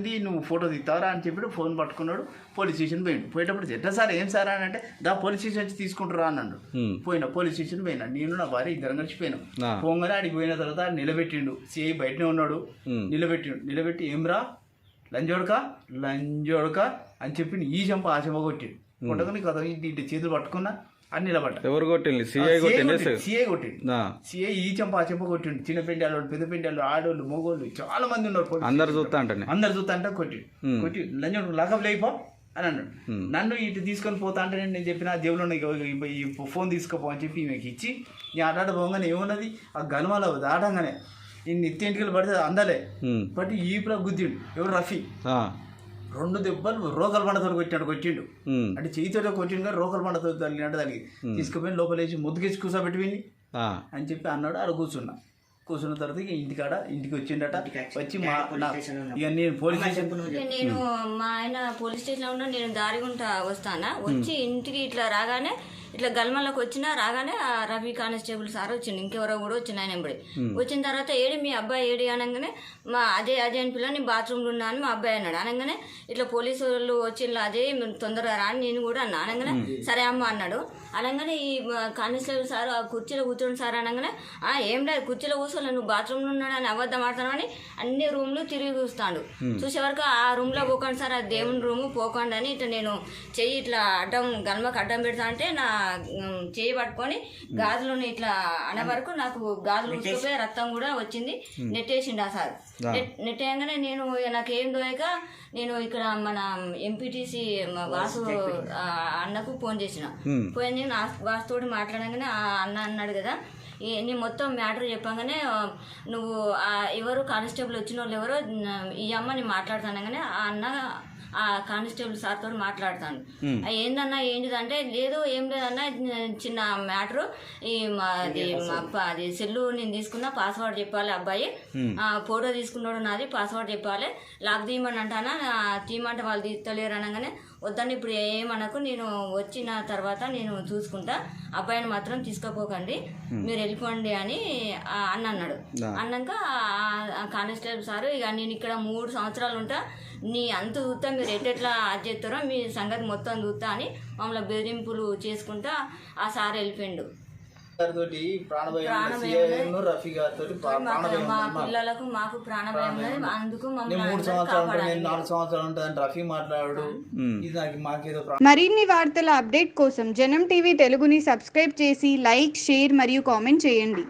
ఏంది నువ్వు ఫోటో తీస్తావరా అని చెప్పి ఫోన్ పట్టుకున్నాడు పోలీస్ స్టేషన్ పోయిండు. పోయేటప్పుడు ఎట్లా సార్ ఏం సార్ అని అంటే దా పోలీస్ స్టేషన్ వచ్చి తీసుకుంటారా అన్నాడు. పోయినా పోలీస్ స్టేషన్ పోయినా నేను నా భార్య ఇద్దరం కలిసి పోయినాం. పోగానే ఆడికి పోయిన తర్వాత నిలబెట్టిండు. సిఐ బయటనే ఉన్నాడు. నిలబెట్టిండు. నిలబెట్టి ఏమ్రా లంజోడక? లంజోడక? అని చెప్పి ఈ చెంప ఆ చెంప కొట్టిండు. కొట్టకని కదా ఇటు చేతులు పట్టుకున్నా అని నిలబడ్డా ఎవరు కొట్టింది సిఐ కొట్టింది సిఐ కొట్టిండు ఆ. సిఐ ఈ చెంప ఆ చెంప కొట్టిండు. చిన్న పెండాలు పెద్ద పెండాలు ఆడోళ్ళు మగోళ్ళు చాలా మంది ఉన్నారు అందరు చూస్తా అంటనే. అందరు చూస్తా అంటే కొట్టి. కొట్టి లంజోడు లగం లేపో అని అన్నాడు. నన్ను ఇటు తీసుకొని పోతా అంటే నేను చెప్పిన ఉన్న ఈ- ఈ ఫోన్ తీసుకోపో అని చెప్పి ఈమెకి ఇచ్చి నేను ఆటాడ పోగానే ఏమున్నది? ఆ గనుమల దాటంగానే ఈ నిత్య ఇంటికి పడితే అందలే. బట్ ఈపులో గుద్దిండు. ఎవరు రఫీ. రెండు దెబ్బలు రోకల్ బండతో కొట్టాడు. కొట్టిండు. అంటే చేతితో కొట్టిండు కానీ రోకల్ బండతో తగిలినట్టు దానికి. తీసుకుపోయి లోపల వేసి ముద్దుకేసి కూర్చోబెట్టి విని ఆ. అని చెప్పి అన్నాడు ఆడ కూర్చున్నా. కూర్చున్న తర్వాత ఇక ఇంటికాడ ఇంటికి వచ్చిండట. వచ్చి మా ఇక నేను పోలీస్ స్టేషన్ నేను మా ఆయన పోలీస్ స్టేషన్లో ఉన్నా నేను దారిగుంటా వస్తానా? వచ్చి ఇంటికి ఇట్లా రాగానే ఇట్లా గల్మల్లోకి వచ్చినా రాగానే ఆ రవి కానిస్టేబుల్ సార్ వచ్చిండు. ఇంకెవరో కూడా వచ్చిన ఆయన ఎంబడి వచ్చిన తర్వాత ఏడి మీ అబ్బాయి ఏడి అనగానే మా అదే అదే అని పిల్ల నేను బాత్రూంలో ఉన్నా అని మా అబ్బాయి అన్నాడు. అనగానే ఇట్లా పోలీసు వాళ్ళు వచ్చి అదే తొందరగా రా అని నేను కూడా అన్నా. అనగానే సరే అమ్మ అన్నాడు. అనగానే ఈ కానిస్టేబుల్ సార్ ఆ కుర్చీలో కూర్చోండి సార్ అనగానే "ఆ, ఏం లేదు కుర్చీలో కూర్చోలే నువ్వు బాత్రూంలో ఉన్నాడు అని అబద్ధం ఆడుతున్నావు అని అన్ని రూమ్లు తిరిగి చూస్తాడు. చూసే వరకు ఆ రూమ్లో పోకండి సార్ ఆ దేవుని రూము పోకండి అని ఇట్లా నేను చెయ్యి ఇట్లా అడ్డం గల్మకు అడ్డం పెడతా అంటే నా పట్టుకొని గాజులను ఇట్లా అనే వరకు నాకు గాజులు ఉసుకుపోయి రక్తం కూడా వచ్చింది. నెట్టేసిండు ఆ సార్. నెట్- నెట్టేయగానే నేను నాకు ఏం దోయక నేను ఇక్కడ మన ఎంపీటీసీ వాసు అన్నకు ఫోన్ చేసిన. ఫోన్ చేసి నా వాసుతోటి మాట్లాడగానే ఆ అన్న అన్నాడు కదా నీ మొత్తం మ్యాటర్ చెప్పగానే నువ్వు ఎవరు కానిస్టేబుల్ వచ్చిన వాళ్ళు ఎవరో ఈ అమ్మ నేను మాట్లాడతానగానే ఆ అన్న ఆ కానిస్టేబుల్ సార్ తోటి మాట్లాడతాను. ఏందన్నా ఏంటిదంటే లేదు ఏం లేదన్నా చిన్న మ్యాటరు. ఈ ప- అది సెల్లు నేను తీసుకున్న పాస్వర్డ్ చెప్పాలి అబ్బాయి. ఆ, ఫోటో తీసుకున్నాడు నాది పాస్వర్డ్ చెప్పాలి. లాక్ తీయమని అంటానా? తీయమంటే వాళ్ళు తీస్తలేరు అనగానే వద్దని ఇప్పుడు ఏమనకు నేను వచ్చిన తర్వాత నేను చూసుకుంటా. అబ్బాయిని మాత్రం తీసుకుపోకండి. మీరు వెళ్ళిపోండి అని అన్న అన్నాడు అన్నాక కానిస్టేబుల్ సారు ఇక నేను ఇక్కడ మూడు సంవత్సరాలు ఉంటా. నీ అంత చూస్తా మీరు ఎట్టెట్లా అది చేస్తారో మీ సంగతి మొత్తం చూస్తా అని మమ్మల్ని బెదిరింపులు చేసుకుంటా ఆ సార్ వెళ్ళిపోయిండు. ప్రాణభయం రఫీ గారితో మా. పిల్లలకు మాకు ప్రాణభయం అందుకు మూడు సంవత్సరాలు నాలుగు సంవత్సరాలు రఫీ మాట్లాడు ఇది మాకేదో మరిన్ని వార్తల అప్డేట్ కోసం జనం టీవీ తెలుగుని సబ్స్క్రైబ్ చేసి లైక్ షేర్ మరియు కామెంట్ చేయండి.